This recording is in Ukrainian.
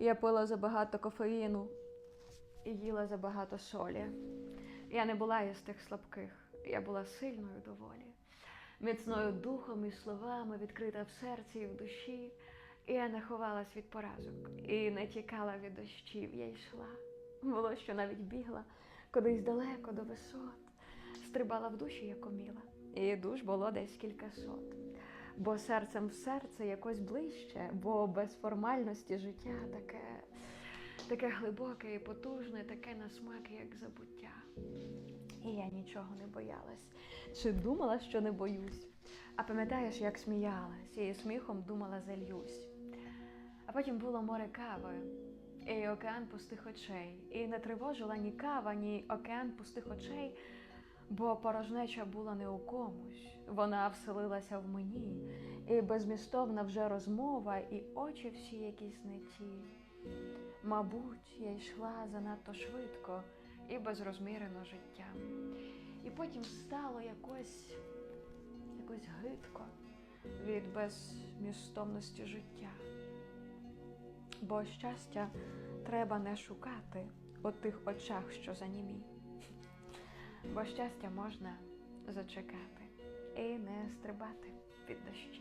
Я пила забагато кофеїну і їла забагато солі. Я не була із тих слабких, я була сильною доволі, міцною духом і словами, відкрита в серці і в душі. І я не ховалась від поразок і не тікала від дощів, я йшла. Було, що навіть бігла кудись далеко до висот, стрибала в душі, як уміла, і душ було десь кількасот. Бо серцем в серце якось ближче, бо без формальності життя таке, таке глибоке і потужне, таке на смак, як забуття. І я нічого не боялась. Чи думала, що не боюсь? А пам'ятаєш, як сміялась, і сміхом думала зальюсь. А потім було море кави, і океан пустих очей. І не тривожила ні кава, ні океан пустих очей, бо порожнеча була не у комусь, вона вселилася в мені, і безмістовна вже розмова, і очі всі якісь не ті. Мабуть, я йшла занадто швидко і безрозмірено життя. І потім стало якось, якось гидко від безмістовності життя. Бо щастя треба не шукати у тих очах, що занімі. Бо щастя можна зачекати і не стрибати під дощі.